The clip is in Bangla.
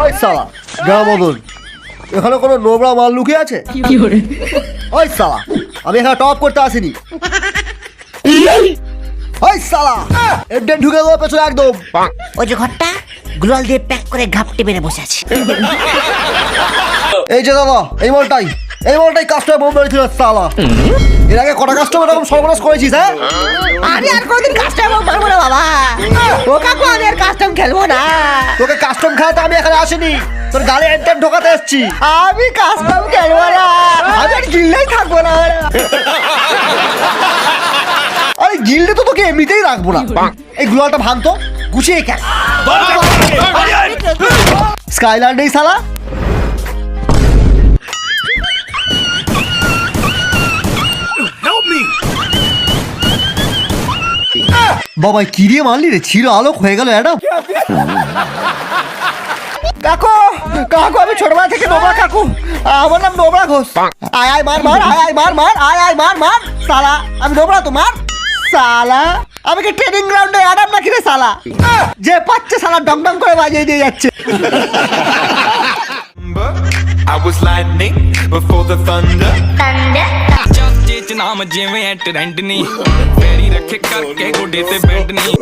ওই সালা গ্রামদন এখানে কোনো নোংরা মাল লুকিয়ে আছে? ওই সালা আমি এখানে টপ করতে আসিনি। ওই সালা এডেন ঢুকে দেবো পেছনে একদম। ওই যে ঘরটা গুলাল দিয়ে প্যাক করে ঘাপটে মেরে বসে আছে। এই যে দাদা এই মালটাই এই মালটাই কাস্টমার বোম মেরেছিল সালা এর আগে কটা কাস্টমার এরকম সর্বনাশ করেছিস হ্যাঁ? আমি আর কোনদিন কাস্টম পারব না বাবা। ও কাকু আমি আর কাস্টম খেলব না। তোকে কাস্টম খেলাতে আমি এখানে আসিনি। তোর গাড়ি এন্টার ঢোকাতে এসছি। আমি কাস্টম কেন না। আমি গিল্ডেই থাকব না। আরে গিল্ডে তো তোকে এমনিতেই রাখব না। এই গুলাটা ভাঙতো গুছিয়ে কেন স্কাইল্যান্ড এই সালা বাবা কি দিয়ে মারলি রে? ছিল আলোক হয়ে গেল অ্যাডাম। কাকু কাকু আমি ছোটবেলা থেকে নোবরা কাকু। আমার নাম নোবরা ঘোষ। আয় আয় মার মার আয় আয় মার মার আয় আয় মার মার। সালা আমি নোবরা তো মার। সালা আমি কি ট্রেনিং গ্রাউন্ডে অ্যাডাম নাকি রে সালা? যে পাচ্ছে সালা ডং ডং করে বাজিয়ে দিয়ে যাচ্ছে। I was lightning before the thunder. Thunder. ਨਾਮ ਜਿਵੇਂ ਐ ਟਰੈਂਡ ਨਹੀਂ ਫੇਰੀ ਰੱਖੇ ਕਰਕੇ ਗੋਡੇ ਤੇ ਬੈਂਡ ਨਹੀਂ